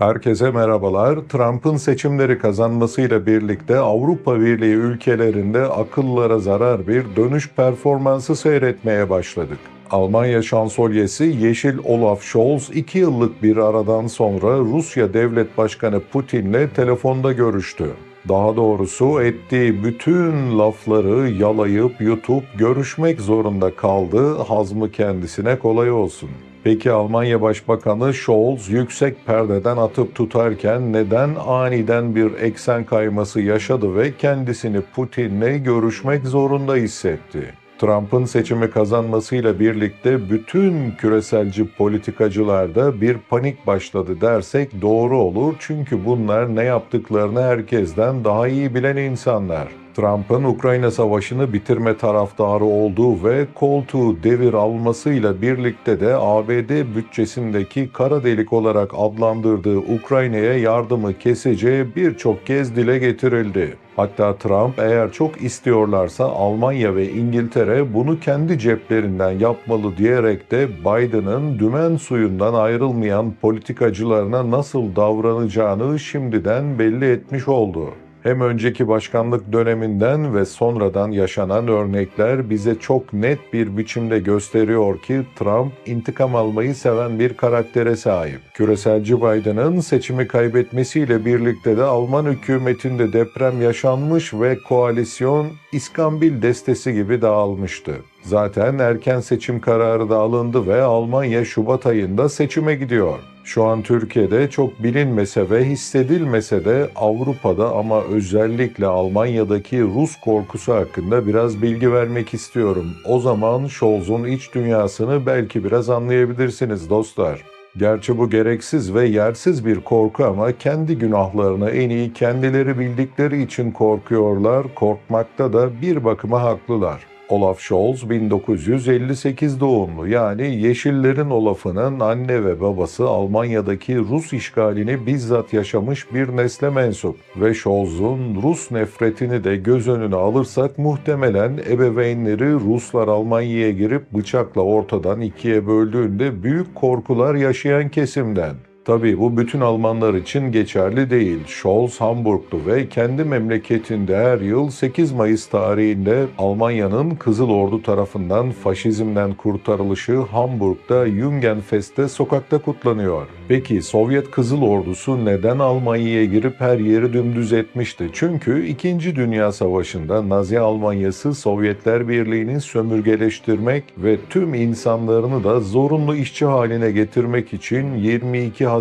Herkese merhabalar. Trump'ın seçimleri kazanmasıyla birlikte Avrupa Birliği ülkelerinde akıllara zarar bir dönüş performansı seyretmeye başladık. Almanya şansölyesi Yeşil Olaf Scholz 2 yıllık bir aradan sonra Rusya Devlet Başkanı Putin'le telefonda görüştü. Daha doğrusu ettiği bütün lafları yalayıp yutup görüşmek zorunda kaldı. Hazmı kendisine kolay olsun. Peki Almanya Başbakanı Scholz yüksek perdeden atıp tutarken neden aniden bir eksen kayması yaşadı ve kendisini Putin'le görüşmek zorunda hissetti? Trump'ın seçimi kazanmasıyla birlikte bütün küreselci politikacılarda bir panik başladı dersek doğru olur çünkü bunlar ne yaptıklarını herkesten daha iyi bilen insanlar. Trump'ın Ukrayna Savaşı'nı bitirme taraftarı olduğu ve koltuğu devir almasıyla birlikte de ABD bütçesindeki kara delik olarak adlandırdığı Ukrayna'ya yardımı keseceği birçok kez dile getirildi. Hatta Trump eğer çok istiyorlarsa Almanya ve İngiltere bunu kendi ceplerinden yapmalı diyerek de Biden'ın dümen suyundan ayrılmayan politikacılarına nasıl davranacağını şimdiden belli etmiş oldu. Hem önceki başkanlık döneminden ve sonradan yaşanan örnekler bize çok net bir biçimde gösteriyor ki Trump intikam almayı seven bir karaktere sahip. Küreselci Biden'ın seçimi kaybetmesiyle birlikte de Alman hükümetinde deprem yaşanmış ve koalisyon İskambil destesi gibi dağılmıştı. Zaten erken seçim kararı da alındı ve Almanya Şubat ayında seçime gidiyor. Şu an Türkiye'de çok bilinmese ve hissedilmese de Avrupa'da ama özellikle Almanya'daki Rus korkusu hakkında biraz bilgi vermek istiyorum. O zaman Scholz'un iç dünyasını belki biraz anlayabilirsiniz dostlar. Gerçi bu gereksiz ve yersiz bir korku ama kendi günahlarını en iyi kendileri bildikleri için korkuyorlar, korkmakta da bir bakıma haklılar. Olaf Scholz 1958 doğumlu yani Yeşillerin Olaf'ının anne ve babası Almanya'daki Rus işgalini bizzat yaşamış bir nesle mensup ve Scholz'un Rus nefretini de göz önüne alırsak muhtemelen ebeveynleri Ruslar Almanya'ya girip bıçakla ortadan ikiye böldüğünde büyük korkular yaşayan kesimden. Tabii bu bütün Almanlar için geçerli değil. Scholz Hamburglu ve kendi memleketinde her yıl 8 Mayıs tarihinde Almanya'nın Kızıl Ordu tarafından faşizmden kurtarılışı Hamburg'da Jungenfest'te sokakta kutlanıyor. Peki Sovyet Kızıl Ordusu neden Almanya'ya girip her yeri dümdüz etmişti? Çünkü 2. Dünya Savaşı'nda Nazi Almanyası Sovyetler Birliği'ni sömürgeleştirmek ve tüm insanlarını da zorunlu işçi haline getirmek için 22 Haziran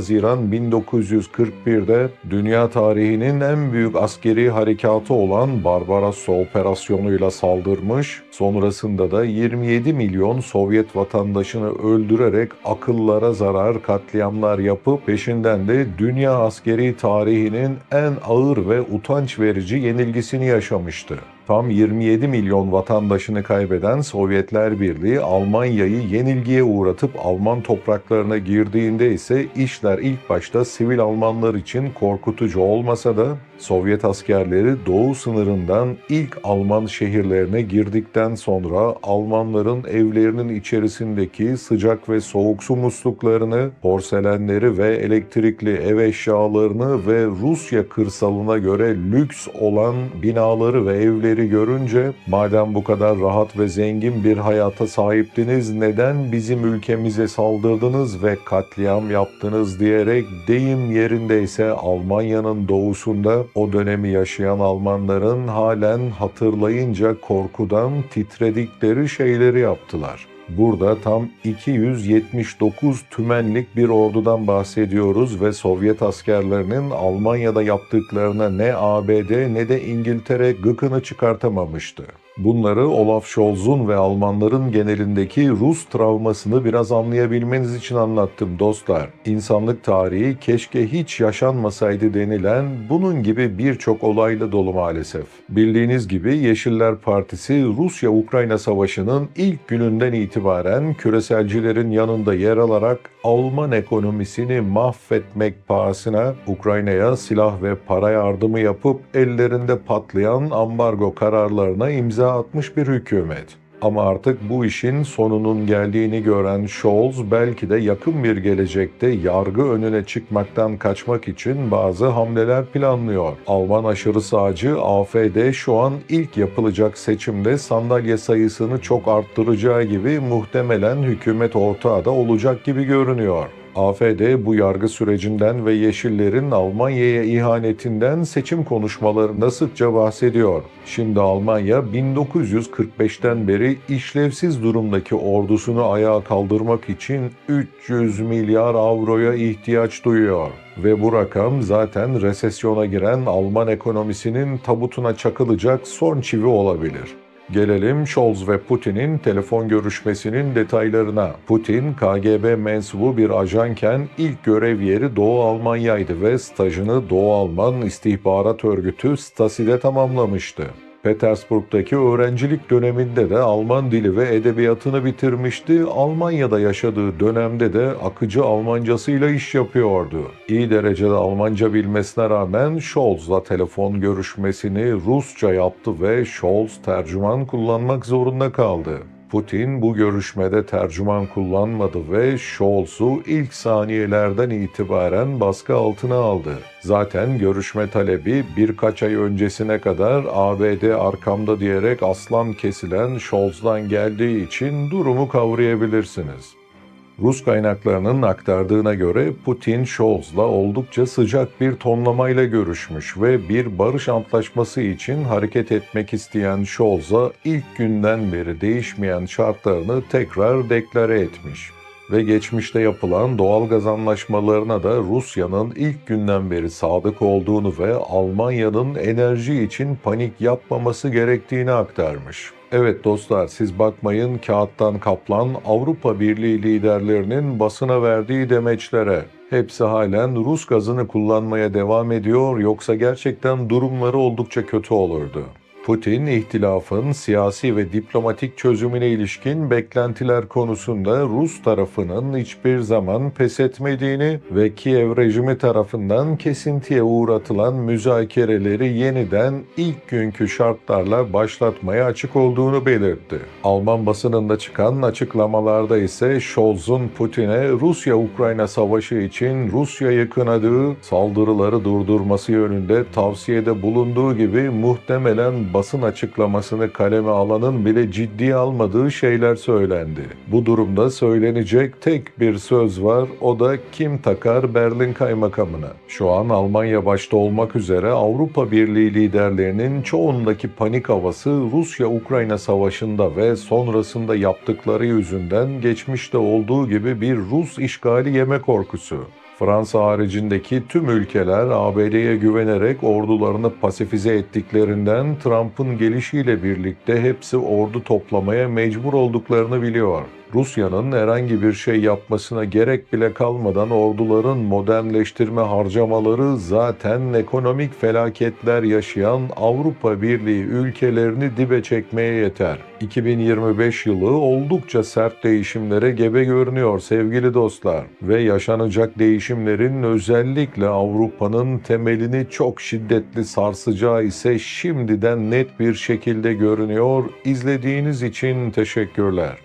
1941'de dünya tarihinin en büyük askeri harekatı olan Barbarossa operasyonuyla saldırmış, sonrasında da 27 milyon Sovyet vatandaşını öldürerek akıllara zarar katliamlar yapıp peşinden de dünya askeri tarihinin en ağır ve utanç verici yenilgisini yaşamıştı. Tam 27 milyon vatandaşını kaybeden Sovyetler Birliği Almanya'yı yenilgiye uğratıp Alman topraklarına girdiğinde ise işler ilk başta sivil Almanlar için korkutucu olmasa da Sovyet askerleri doğu sınırından ilk Alman şehirlerine girdikten sonra Almanların evlerinin içerisindeki sıcak ve soğuk su musluklarını, porselenleri ve elektrikli ev eşyalarını ve Rusya kırsalına göre lüks olan binaları ve evleri görünce madem bu kadar rahat ve zengin bir hayata sahiptiniz neden bizim ülkemize saldırdınız ve katliam yaptınız diyerek deyim yerindeyse Almanya'nın doğusunda o dönemi yaşayan Almanların halen hatırlayınca korkudan titredikleri şeyleri yaptılar. Burada tam 279 tümenlik bir ordudan bahsediyoruz ve Sovyet askerlerinin Almanya'da yaptıklarına ne ABD ne de İngiltere gıkını çıkartamamıştı. Bunları Olaf Scholz'un ve Almanların genelindeki Rus travmasını biraz anlayabilmeniz için anlattım dostlar. İnsanlık tarihi keşke hiç yaşanmasaydı denilen bunun gibi birçok olayla dolu maalesef. Bildiğiniz gibi Yeşiller Partisi Rusya-Ukrayna Savaşı'nın ilk gününden itibaren küreselcilerin yanında yer alarak Alman ekonomisini mahvetmek pahasına Ukrayna'ya silah ve para yardımı yapıp ellerinde patlayan ambargo kararlarına imza atmış bir hükümet. Ama artık bu işin sonunun geldiğini gören Scholz belki de yakın bir gelecekte yargı önüne çıkmaktan kaçmak için bazı hamleler planlıyor. Alman aşırı sağcı AFD şu an ilk yapılacak seçimde sandalye sayısını çok arttıracağı gibi muhtemelen hükümet ortağı da olacak gibi görünüyor. AFD bu yargı sürecinden ve Yeşillerin Almanya'ya ihanetinden seçim konuşmalarında sıkça bahsediyor. Şimdi Almanya 1945'ten beri işlevsiz durumdaki ordusunu ayağa kaldırmak için 300 milyar avroya ihtiyaç duyuyor. Ve bu rakam zaten resesyona giren Alman ekonomisinin tabutuna çakılacak son çivi olabilir. Gelelim Scholz ve Putin'in telefon görüşmesinin detaylarına. Putin, KGB mensubu bir ajanken ilk görev yeri Doğu Almanya'ydı ve stajını Doğu Alman İstihbarat Örgütü Stasi'de tamamlamıştı. Petersburg'daki öğrencilik döneminde de Alman dili ve edebiyatını bitirmişti. Almanya'da yaşadığı dönemde de akıcı Almancasıyla iş yapıyordu. İyi derecede Almanca bilmesine rağmen Scholz'la telefon görüşmesini Rusça yaptı ve Scholz tercüman kullanmak zorunda kaldı. Putin bu görüşmede tercüman kullanmadı ve Scholz'u ilk saniyelerden itibaren baskı altına aldı. Zaten görüşme talebi birkaç ay öncesine kadar ABD arkamda diyerek aslan kesilen Scholz'dan geldiği için durumu kavrayabilirsiniz. Rus kaynaklarının aktardığına göre Putin Scholz'la oldukça sıcak bir tonlamayla görüşmüş ve bir barış antlaşması için hareket etmek isteyen Scholz'a ilk günden beri değişmeyen şartlarını tekrar deklare etmiş ve geçmişte yapılan doğalgaz anlaşmalarına da Rusya'nın ilk günden beri sadık olduğunu ve Almanya'nın enerji için panik yapmaması gerektiğini aktarmış. Evet dostlar siz bakmayın kağıttan kaplan Avrupa Birliği liderlerinin basına verdiği demeçlere. Hepsi halen Rus gazını kullanmaya devam ediyor yoksa gerçekten durumları oldukça kötü olurdu. Putin, ihtilafın siyasi ve diplomatik çözümüne ilişkin beklentiler konusunda Rus tarafının hiçbir zaman pes etmediğini ve Kiev rejimi tarafından kesintiye uğratılan müzakereleri yeniden ilk günkü şartlarla başlatmaya açık olduğunu belirtti. Alman basınında çıkan açıklamalarda ise Scholz'un Putin'e Rusya-Ukrayna savaşı için Rusya'yı kınadığı, saldırıları durdurması yönünde tavsiyede bulunduğu gibi muhtemelen basın açıklamasını kaleme alanın bile ciddiye almadığı şeyler söylendi. Bu durumda söylenecek tek bir söz var, o da kim takar Berlin kaymakamına. Şu an Almanya başta olmak üzere Avrupa Birliği liderlerinin çoğundaki panik havası Rusya-Ukrayna savaşında ve sonrasında yaptıkları yüzünden geçmişte olduğu gibi bir Rus işgali yeme korkusu. Fransa haricindeki tüm ülkeler ABD'ye güvenerek ordularını pasifize ettiklerinden Trump'ın gelişiyle birlikte hepsi ordu toplamaya mecbur olduklarını biliyor. Rusya'nın herhangi bir şey yapmasına gerek bile kalmadan orduların modernleştirme harcamaları zaten ekonomik felaketler yaşayan Avrupa Birliği ülkelerini dibe çekmeye yeter. 2025 yılı oldukça sert değişimlere gebe görünüyor sevgili dostlar ve yaşanacak değişimlerin özellikle Avrupa'nın temelini çok şiddetli sarsacağı ise şimdiden net bir şekilde görünüyor. İzlediğiniz için teşekkürler.